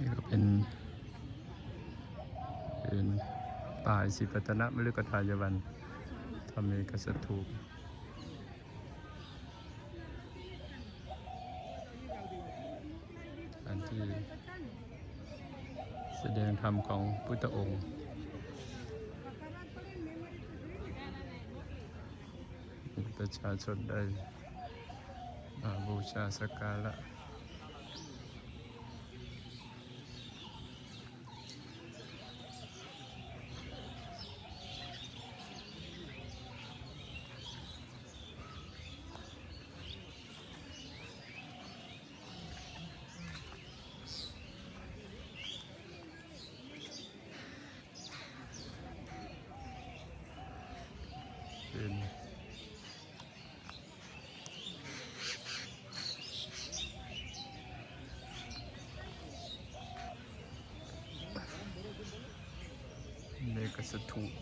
นี่ก็เป็น เป็นป่าอิสิปตนะมฤคทายวันธรรมเอกสถูปอันที่แสดงธรรมของพุทธองค์ประชาชนได้บูชาสักการะ เป็นเมก สถูป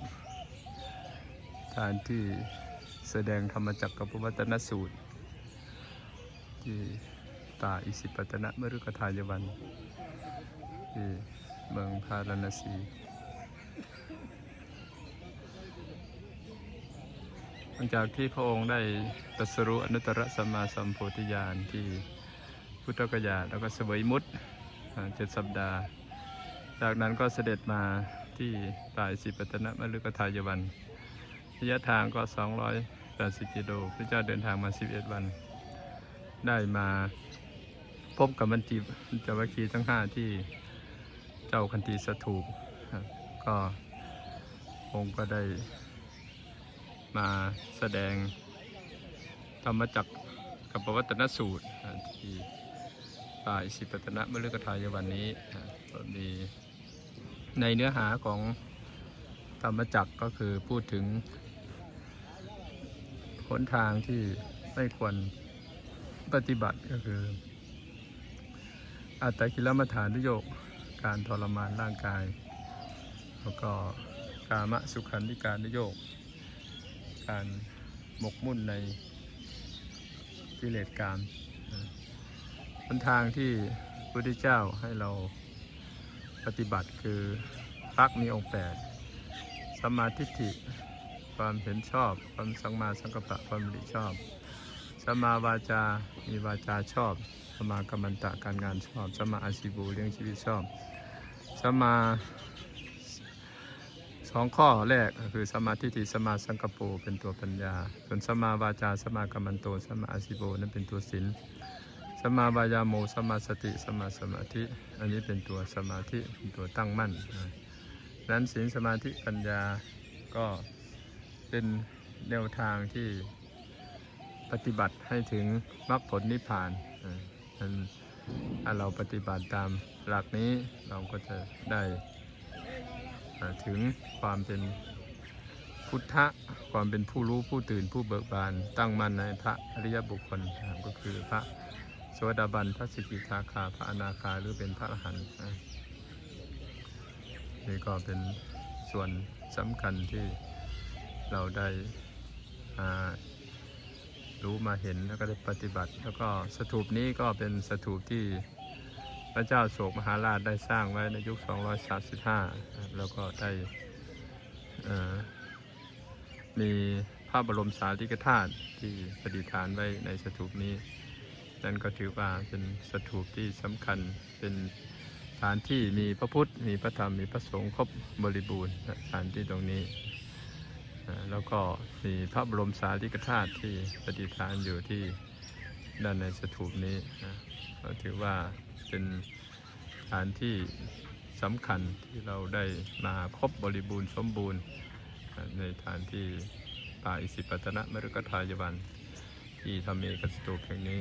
ฐานที่แสดงธรรมจักรกับวัตนสูตร ที่ป่าอิสิปตนะมฤคทายวัน ที่เมืองพาราณสีหลังจากที่พระองค์ได้ตรัสรู้อนุตตรสัมมาสัมโพธิญาณที่พุทธกยาแล้วก็เสวยมุตเจ็ดสัปดาห์ จากนั้นก็เสด็จมา ที่ป่าอิสิปตนะมฤคทายวันระยะทางก็ 280กิโลพระเจ้าเดินทางมา 11 วัน ได้มาพบกับมันจีจวัคีทั้ง 5 ที่เจ้าคันธีสถูปครับก็องค์ก็ได้มาแสดงธรรมจักรกับปวัตนสูตรที่ป่าอิสิปตนะมฤคทายวันนี้ก็มี ในเนื้อหาของธรรมจักรก็คือพูดถึงหนทางที่ไม่ควรปฏิบัติก็คือ อัตตกิลมัฐานุโยกการทรมานร่างกาย แล้วก็กามสุขันธิการนุโยกการหมกมุ่นในกิเลสกามหนทางที่พระพุทธเจ้าให้เรา ปฏิบัติคือพักมีองค์แปดสมาทิฏฐิความเห็นชอบ ความสังมาสังกัปปะความดีชอบสมาวาจา มีวาจาชอบสมากรรมตะการงานชอบสมาอาชีบูเลี้ยงชีวิตชอบสมาสองข้อแรกก็คือสมาธิฏฐิสมาสังกปรเป็นตัวปัญญา ส่วนสมาวาจาสมากรรมันโตสมาอาชิโบนั้นเป็นตัวศีล สมาวายาโมสมาสติสมาสมาธิ อันนี้เป็นตัวสมาธิเป็นตัวตั้งมั่นนั้นศีลสมาธิปัญญาก็เป็นแนวทางที่ปฏิบัติให้ถึงมรรคผลนิพพานนั้นถ้าเราปฏิบัติตามหลักนี้เราก็จะได้ถึงความเป็นพุทธะความเป็นผู้รู้ผู้ตื่นผู้เบิกบาน ตั้งมั่นในพระอริยบุคคลก็คือพระ โสดาบันพระสิกิทาคาพระอนาคาหรือเป็นพระอรหันต์นี่ก็เป็นส่วนสำคัญที่เราได้อ่ารู้มาเห็นแล้วก็ได้ปฏิบัติ แล้วก็สถูปนี้ก็เป็นสถูปที่พระเจ้าโศกมหาราชได้สร้างไว้ในยุค 235 แล้วก็ได้มีพระบรมสารีริกธาตุที่ประดิษฐานไว้ในสถูปนี้ นั่นก็ถือว่าเป็นสถูปที่สำคัญเป็นสถานที่มีพระพุทธ มีพระธรรม มีพระสงฆ์ครบบริบูรณ์สถานที่ตรงนี้ แล้วก็มีพระบรมสารีริกธาตุที่ประดิฐานอยู่ที่ด้านในสถูปนี้ก็ถือว่าเป็นสถานที่สำคัญที่เราได้มาครบบริบูรณ์สมบูรณ์ในฐานที่ป่าอิสิปตนะมฤคทายวันที่ทำเอกสตูปแห่งนี้